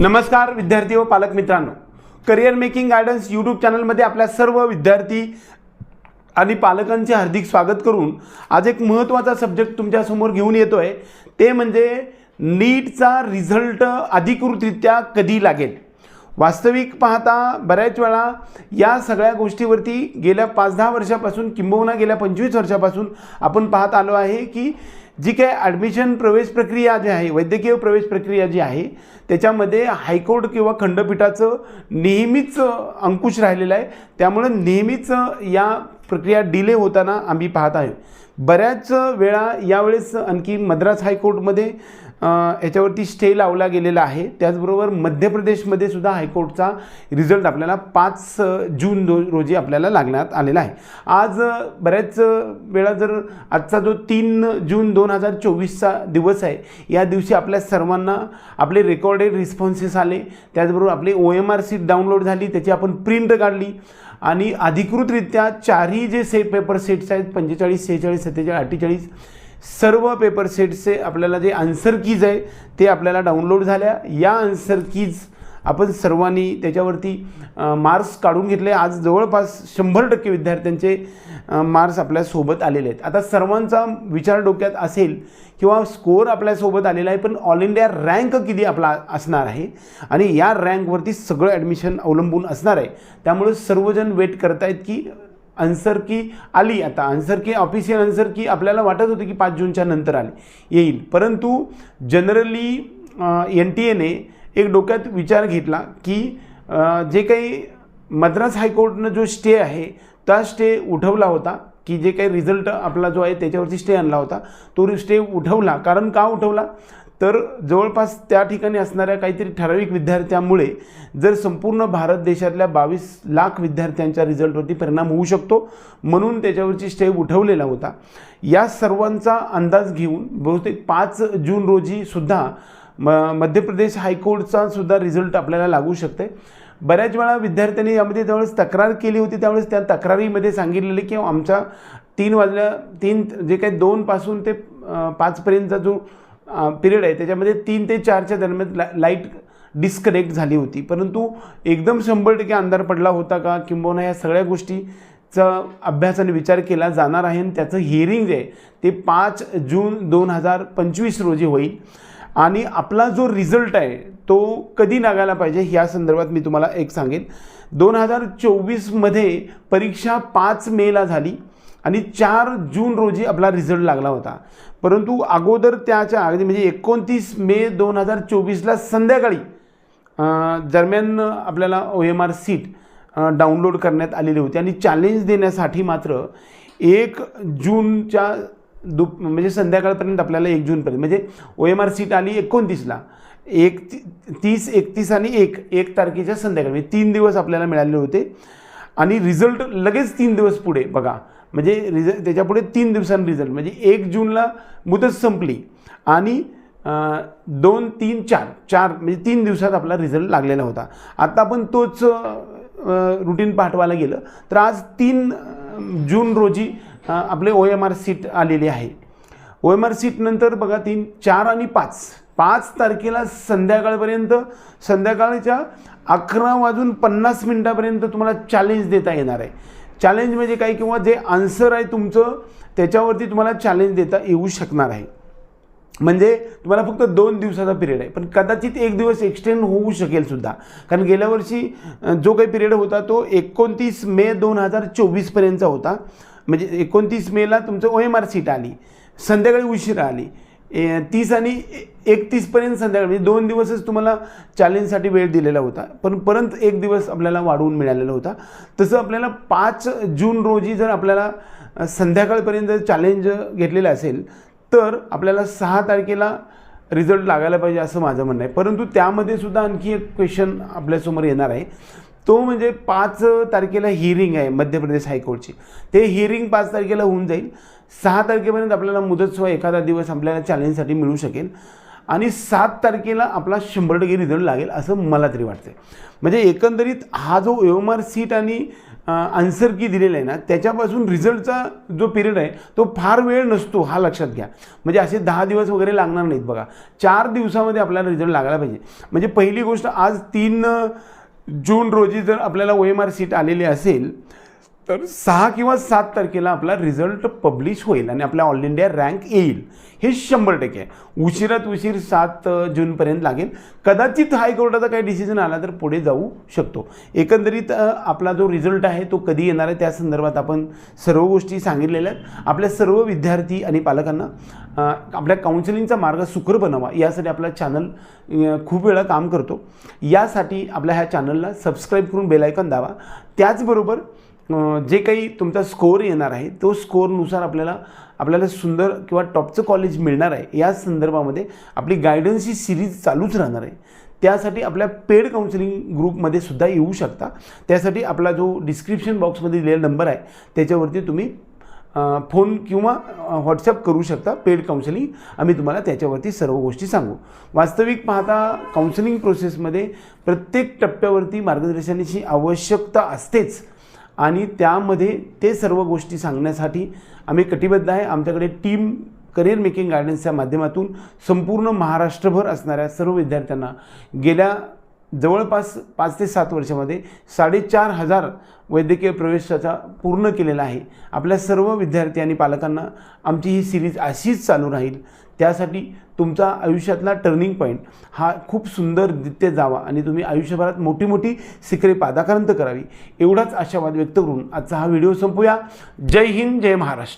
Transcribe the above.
नमस्कार विद्यार्थी व पालक मित्रांनो. करिअर मेकिंग गायडन्स यूट्यूब चॅनलमध्ये आपल्या सर्व विद्यार्थी आणि पालकांचे हार्दिक स्वागत करून आज एक महत्त्वाचा सब्जेक्ट तुमच्यासमोर घेऊन येतो आहे ते म्हणजे नीटचा रिझल्ट अधिकृतरित्या कधी लागेल? वास्तविक पाहता बऱ्याच वेळा या सगळ्या गोष्टीवरती गेल्या पाच दहा वर्षापासून किंबहुना गेल्या पंचवीस वर्षापासून आपण पाहत आलो आहे की जी काय ॲडमिशन प्रवेश प्रक्रिया जी आहे वैद्यकीय प्रवेश प्रक्रिया जी आहे त्याच्यामध्ये हायकोर्ट किंवा खंडपीठाचं नेहमीच अंकुश राहिलेलं आहे. त्यामुळं नेहमीच या प्रक्रिया डिले होताना आम्ही पाहत आहे. बऱ्याच वेळा यावेळेस आणखी मद्रास हायकोर्टमध्ये याच्यावरती स्टे लावला गेलेला आहे. त्याचबरोबर मध्य प्रदेशमध्ये सुद्धा हायकोर्टचा रिझल्ट आपल्याला पाच जून दो रोजी आपल्याला लागण्यात आलेला आहे. आज बऱ्याच वेळा जर आजचा जो तीन जून दोन हजार चोवीसचा दिवस आहे या दिवशी आपल्या सर्वांना आपले रेकॉर्डेड रिस्पॉन्सेस आले. त्याचबरोबर आपली O M R sheet download झाली त्याची आपण प्रिंट काढली. आणि अधिकृतरित्या चारही जे सेट पेपर सेट्स आहेत पंचेचाळीस सेहेचाळीस सत्तेचाळीस अठ्ठेचाळीस सर्व पेपर सेट्सचे आपल्याला जे आन्सर कीज आहे ते आपल्याला डाउनलोड झाल्या. या आन्सर कीज आपण सर्वांनी त्याच्यावरती मार्क्स काढून घेतले. आज जवळपास शंभर टक्के विद्यार्थ्यांचे मार्क्स आपल्यासोबत आलेले आहेत. आता सर्वांचा विचार डोक्यात असेल किंवा स्कोअर आपल्यासोबत आलेला आहे पण ऑल इंडिया रँक किती आपला असणार आहे? आणि या रँकवरती सगळं ॲडमिशन अवलंबून असणार आहे. त्यामुळे सर्वजण वेट करतायत की आन्सर की आली. आता आन्सर की ऑफिशियल आन्सर की आपल्याला वाटत होतं की पाच जूनच्या नंतर आली. येईल. परंतु जनरली एन टी एने एक डोक्यात विचार घेतला की जे काही मद्रास हायकोर्टनं जो स्टे आहे त्या स्टे उठवला होता की जे काही रिझल्ट आपला जो आहे त्याच्यावरती स्टे आणला होता. तो स्टे उठवला. कारण का उठवला? तर जवळपास त्या ठिकाणी असणाऱ्या काहीतरी ठराविक विद्यार्थ्यांमुळे जर संपूर्ण भारत देशातल्या बावीस लाख विद्यार्थ्यांच्या रिझल्टवरती परिणाम होऊ शकतो म्हणून त्याच्यावरची स्टेप उठवलेला होता. या सर्वांचा अंदाज घेऊन बहुतेक पाच जून रोजी सुद्धा म मध्य प्रदेश हायकोर्टचा सुद्धा रिझल्ट आपल्याला लागू शकते. बऱ्याच वेळा विद्यार्थ्यांनी यामध्ये त्यावेळेस तक्रार केली होती त्यावेळेस त्या तक्रारीमध्ये सांगितलेले की आमच्या तीन वाजल्या तीन जे काही दोनपासून ते पाचपर्यंतचा जो पिरियड आहे. त्याच्यामध्ये तीन ते चारच्या दरम्यान ला लाइट डिस्कनेक्ट झाली होती. परंतु एकदम शंभर टक्के अंधार पडला होता का किंबहुना या सगळ्या गोष्टीचा अभ्यास आणि विचार केला जाणार आहे आणि त्याचं हिअरिंग जे आहे ते पाच जून दोन हजार पंचवीस रोजी होईल. आणि आपला जो रिझल्ट आहे तो कधी लागायला पाहिजे ह्या संदर्भात मी तुम्हाला एक सांगेन. दोन हजार चोवीसमध्ये परीक्षा पाच मेला झाली. आणि चार जून रोजी आपला रिझल्ट लागला होता. परंतु अगोदर त्याच्या अगदी म्हणजे एकोणतीस मे दोन हजार चोवीसला संध्याकाळी दरम्यान आपल्याला O M R sheet download करण्यात आलेली होती. आणि चॅलेंज देण्यासाठी मात्र एक जूनच्या दुप म्हणजे संध्याकाळपर्यंत आपल्याला एक जूनपर्यंत म्हणजे ओ एम आर सीट आली एकोणतीसला. एक ती- तीस एकतीस आणि एक एक तारखेच्या संध्याकाळी म्हणजे तीन दिवस आपल्याला मिळाले होते. आणि रिझल्ट लगेच तीन दिवस पुढे बघा. म्हणजे रिझल्ट त्याच्यापुढे तीन दिवसांनी रिझल्ट म्हणजे एक जूनला मुदत संपली आणि दोन तीन चार चार म्हणजे तीन दिवसात आपला रिझल्ट लागलेला होता. आता आपण तोच रुटीन पाठवायला गेलं तर आज तीन जून रोजी आपले ओ एम आर सीट आलेली आहे. ओ एम आर सीटनंतर बघा तीन चार आणि पाच. पाच तारखेला संध्याकाळपर्यंत संध्याकाळच्या अकरा वाजून पन्नास मिनटापर्यंत तुम्हाला चॅलेंज देता येणार आहे. चॅलेंज म्हणजे काय किंवा जे आन्सर आहे तुमचं त्याच्यावरती तुम्हाला चॅलेंज देता येऊ शकणार आहे. म्हणजे तुम्हाला फक्त दोन दिवसाचा पिरियड आहे. पण कदाचित एक दिवस एक्सटेंड होऊ शकेल सुद्धा. कारण गेल्या वर्षी जो काही पिरियड होता तो एकोणतीस मे दोन हजार चोवीसपर्यंतचा होता. म्हणजे एकोणतीस मेला तुमचं ओ एम आर सीट आली. संध्याकाळी उशिरा आली. ए, तीस आणि एकतीसपर्यंत संध्याकाळ म्हणजे दोन दिवसच तुम्हाला चॅलेंजसाठी वेळ दिलेला होता. पण परत एक दिवस आपल्याला वाढवून मिळालेला होता. तसं आपल्याला पाच जून रोजी जर आपल्याला संध्याकाळपर्यंत संध्याकाळपर्यंत चॅलेंज घेतलेलं असेल तर आपल्याला सहा तारखेला रिझल्ट लागायला पाहिजे असं माझं म्हणणं आहे. परंतु त्यामध्ये सुद्धा आणखी एक क्वेश्चन आपल्यासमोर येणार आहे. तो म्हणजे पाच तारखेला हिअरिंग आहे मध्य प्रदेश हायकोर्टची. ते हिअरिंग पाच तारखेला होऊन जाईल. सहा तारखेपर्यंत आपल्याला मुदतसह एखादा दिवस आपल्याला चॅलेंजसाठी मिळू शकेल. आणि सात तारखेला आपला शंभर टक्के रिझल्ट लागेल असं मला तरी वाटतं म्हणजे एकंदरीत हा जो एम आर सीट आणि आन्सर की दिलेला आहे ना त्याच्यापासून रिझल्टचा जो पिरियड आहे तो फार वेळ नसतो हा लक्षात घ्या. म्हणजे असे दहा दिवस वगैरे लागणार नाहीत बघा. चार दिवसामध्ये आपल्याला रिझल्ट लागला पाहिजे. म्हणजे पहिली गोष्ट आज तीन जून रोजी जर आपल्याला ओ एम आर सीट आलेली असेल तर सहा किंवा सात तारखेला आपला रिझल्ट पब्लिश होईल आणि आपल्या ऑल इंडिया रँक येईल. हे शंभर टक्के. आहे उशिरात उशीर सात जूनपर्यंत लागेल. कदाचित हायकोर्टाचा काही डिसिजन आला तर पुढे जाऊ शकतो. एकंदरीत आपला जो रिझल्ट आहे तो कधी येणार आहे त्या संदर्भात आपण सर्व गोष्टी सांगितलेल्या आहेत. आपल्या सर्व विद्यार्थी आणि पालकांना आपल्या काउन्सिलिंगचा मार्ग सुकर बनावा यासाठी आपला चॅनल खूप वेळा काम करतो. यासाठी आपल्या ह्या चॅनलला सबस्क्राईब करून बेलायकन दावा त्याचबरोबर जे काही तुमचा स्कोअर येणार आहे तो स्कोअरनुसार आपल्याला आपल्याला सुंदर किंवा टॉपचं कॉलेज मिळणार आहे. या संदर्भामध्ये आपली गायडन्स ही सिरीज चालूच राहणार आहे. त्यासाठी आपल्या पेड काउन्सिलिंग ग्रुपमध्ये सुद्धा येऊ शकता. त्यासाठी आपला जो डिस्क्रिप्शन बॉक्समध्ये दिलेला नंबर आहे त्याच्यावरती तुम्ही फोन किंवा व्हॉट्सअप करू शकता. पेड काउन्सिलिंग आम्ही तुम्हाला त्याच्यावरती सर्व गोष्टी सांगू. वास्तविक पाहता काउन्सिलिंग प्रोसेसमध्ये प्रत्येक टप्प्यावरती मार्गदर्शनाची आवश्यकता असतेच. आणि त्यामध्ये ते सर्व गोष्टी सांगण्यासाठी आम्ही कटिबद्ध आहे. आमच्याकडे टीम करिअर मेकिंग गायडन्सच्या माध्यमातून संपूर्ण महाराष्ट्रभर असणाऱ्या सर्व विद्यार्थ्यांना गेल्या जवळपास पाच ते सात वर्षामध्ये साडेचार हजार वैद्यकीय प्रवेशाचा पूर्ण केलेला आहे. आपल्या सर्व विद्यार्थी आणि पालकांना आमची ही सिरीज अशीच चालू राहील. त्यासाठी तुमचा आयुष्यातला टर्निंग पॉईंट हा खूप सुंदर रित्या जावा आणि तुम्ही आयुष्यभरात मोठी मोठी शिखरे पादाक्रांत करावी. एवढाच आशावाद व्यक्त करून आजचा हा व्हिडिओ संपूया. जय हिंद जय महाराष्ट्र.